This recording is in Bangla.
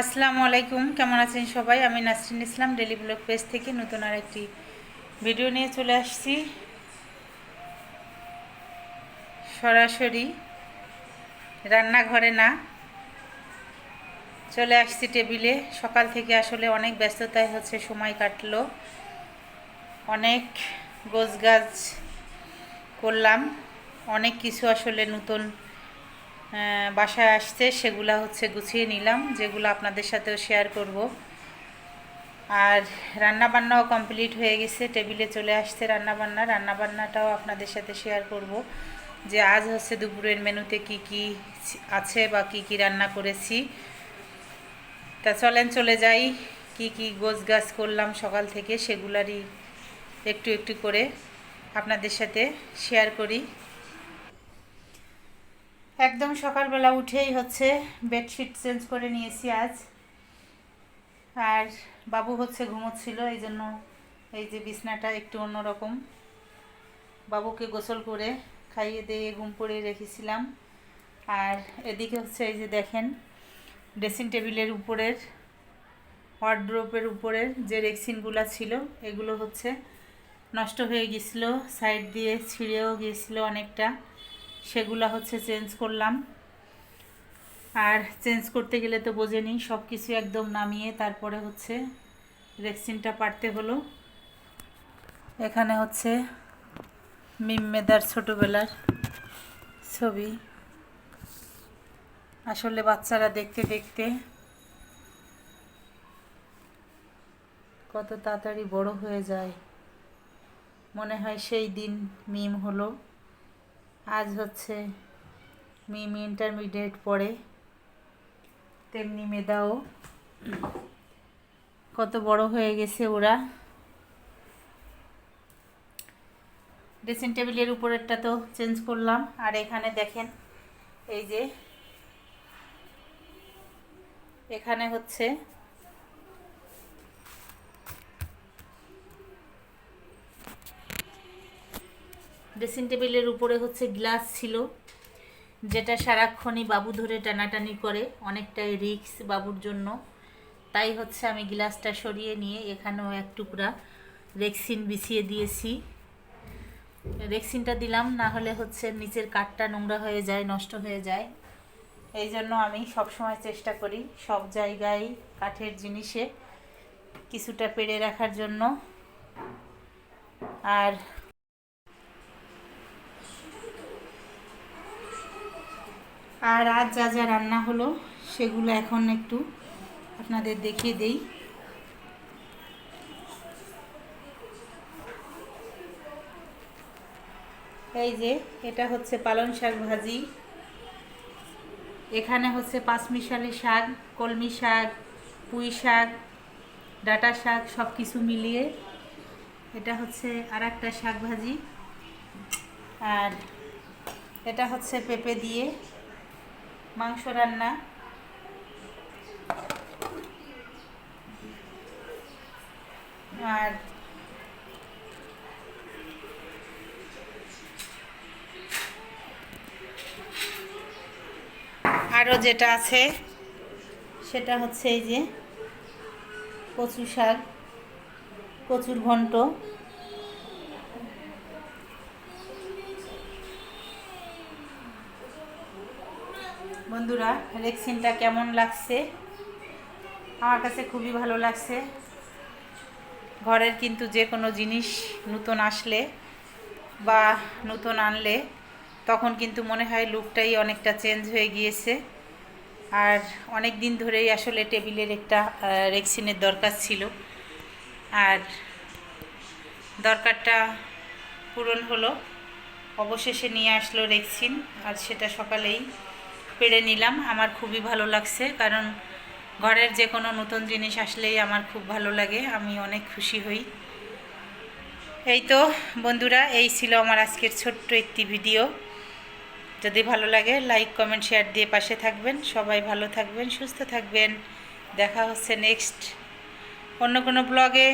আসসালামু আলাইকুম, কেমন আছেন সবাই? আমি Nasrin Islam daily blog page থেকে নতুন আর একটি ভিডিও নিয়ে চলে আসছি। সরাসরি রান্নাঘরে না, চলে আসছি টেবিলে সকাল থেকে আসলে অনেক ব্যস্ততায় হচ্ছে, সময় কাটলো। অনেক গোছ গাছ করলাম। অনেক কিছু আসলে নতুন বাসায় আসছে, সেগুলা হচ্ছে গুছিয়ে নিলাম, যেগুলো আপনাদের সাথেও শেয়ার করব। আর রান্না বান্নাও কমপ্লিট হয়ে গেছে টেবিলে চলে আসছে রান্না বান্না রান্না বান্নাটাও আপনাদের সাথে শেয়ার করব, যে আজ হচ্ছে দুপুরের মেনুতে কি কি আছে বা কি কি রান্না করেছি। তা চলেন, চলে যাই, কি কি গোছ গাছ করলাম সকাল থেকে, সেগুলারই একটু একটু করে আপনাদের সাথে শেয়ার করি। একদম সকালবেলা উঠেই হচ্ছে বেডশিট চেঞ্জ করে নিয়েছি আজ। আর বাবু হচ্ছে ঘুমোচ্ছিল, এই জন্য এই যে বিছনাটা একটু অন্যরকম। বাবুকে গোসল করে খাইয়ে দিয়ে ঘুম পড়িয়ে রেখেছিলাম। আর এদিকে হচ্ছে এই যে দেখেন ড্রেসিং টেবিলের উপরের ওয়ার্ড্রোপের উপরের যে রেক্সিনগুলো ছিল, এগুলো হচ্ছে নষ্ট হয়ে গেছিল সাইড দিয়ে ছিঁড়েও গিয়েছিল অনেকটা। সেগুলো হচ্ছে চেঞ্জ করলাম। আর চেঞ্জ করতে গেলে তো বোঝেনি সব কিছু একদম নামিয়ে তারপরে হচ্ছে রেক্সিনটা পারতে হলো। এখানে হচ্ছে মিমমেদার ছোটোবেলার ছবি। আসলে বাচ্চারা দেখতে দেখতে কত তাড়াতাড়ি বড় হয়ে যায়। মনে হয় সেই দিন মিম হলো। আজ হচ্ছে মিম ইন্টারমিডিয়েট পড়ে, তেমনি মেধাও। কত বড় হয়ে গেছে ওরা। ড্রেসিং টেবিলের উপরেরটা তো চেঞ্জ করলাম। আর এখানে দেখেন, এই যে, এখানে হচ্ছে ড্রেসিং টেবিলের উপরে হচ্ছে গ্লাস ছিল, যেটা সারাক্ষণই বাবু ধরে টানাটানি করে, অনেকটাই রিক্স বাবুর জন্য। তাই হচ্ছে আমি গ্লাসটা সরিয়ে নিয়ে এখানেও এক টুকরা রেক্সিন বিছিয়ে দিয়েছি। রেক্সিনটা দিলাম, না হলে হচ্ছে নিচের কাঠটা নোংরা হয়ে যায়, নষ্ট হয়ে যায়। এই জন্য আমি সবসময় চেষ্টা করি সব জায়গায় কাঠের জিনিসে কিছুটা পেড়ে রাখার জন্য। আর আর আজ যা যা রান্না হলো, সেগুলো এখন একটু আপনাদের দেখিয়ে দেই। এই যে, এটা হচ্ছে পালং শাক ভাজি। এখানে হচ্ছে পাঁচমিশালি শাক, কলমি শাক, পুঁই শাক, ডাটা শাক সব কিছু মিলিয়ে এটা হচ্ছে আর একটা শাক ভাজি। আর এটা হচ্ছে পেঁপে দিয়ে মাংস রান্না। আর আরও যেটা আছে সেটা হচ্ছে এই যে কচু শাক কচুর ঘন্ট। বন্ধুরা রেক্সিনটা কেমন লাগছে? আমার কাছে খুবই ভালো লাগছে। ঘরের কিন্তু যে কোনো জিনিস নতুন আসলে বা নতুন আনলে, তখন কিন্তু মনে হয় লুকটাই অনেকটা চেঞ্জ হয়ে গিয়েছে। আর অনেক দিন ধরেই আসলে টেবিলের একটা রেক্সিনের দরকার ছিল। আর দরকারটা পূরণ হলো। অবশেষে নিয়ে আসলো রেক্সিন আর সেটা সকালেই পেরে নিলাম। আমার খুবই ভালো লাগছে, কারণ ঘরের যে কোনো নতুন জিনিস আসলেই আমার খুব ভালো লাগে, আমি অনেক খুশি হই। এই তো বন্ধুরা, এই ছিল আমার আজকের ছোট্ট একটি ভিডিও। যদি ভালো লাগে, লাইক, কমেন্ট, শেয়ার দিয়ে পাশে থাকবেন। সবাই ভালো থাকবেন, সুস্থ থাকবেন। দেখা হচ্ছে নেক্সট অন্য কোনো ব্লগে।